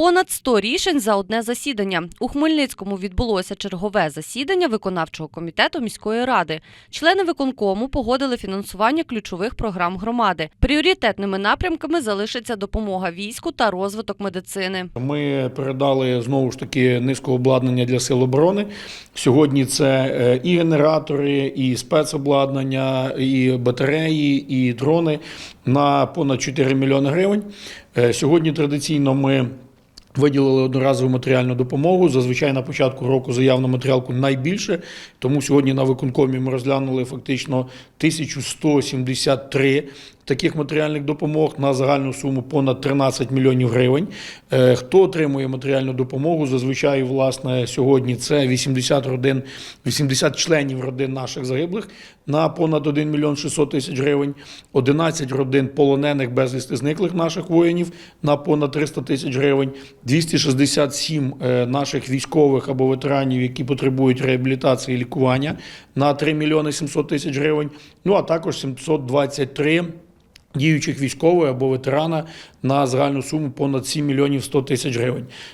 Понад 100 рішень за одне засідання. У Хмельницькому відбулося чергове засідання виконавчого комітету міської ради. Члени виконкому погодили фінансування ключових програм громади. Пріоритетними напрямками залишиться допомога війську та розвиток медицини. Ми передали знову ж таки низку обладнання для сил оборони. Сьогодні це е, і генератори, і спецобладнання, і батареї, і дрони на понад 4 мільйони гривень. Е, Сьогодні традиційно ми. Виділили одноразову матеріальну допомогу. Зазвичай на початку року заяв на матеріалку найбільше. Тому сьогодні на виконкомі ми розглянули фактично 1173 таких матеріальних допомог на загальну суму понад 13 мільйонів гривень. Е, Хто отримує матеріальну допомогу? Зазвичай, власне, сьогодні це 80 родин, 80 членів родин наших загиблих на понад 1 мільйон 600 тисяч гривень, 11 родин полонених безвісти зниклих наших воїнів на понад 300 тисяч гривень, 267 е, наших військових або ветеранів, які потребують реабілітації і лікування на 3 мільйони 700 тисяч гривень. Ну а також 723 діючих військових або ветерана на загальну суму понад 7 мільйонів 100 тисяч гривень.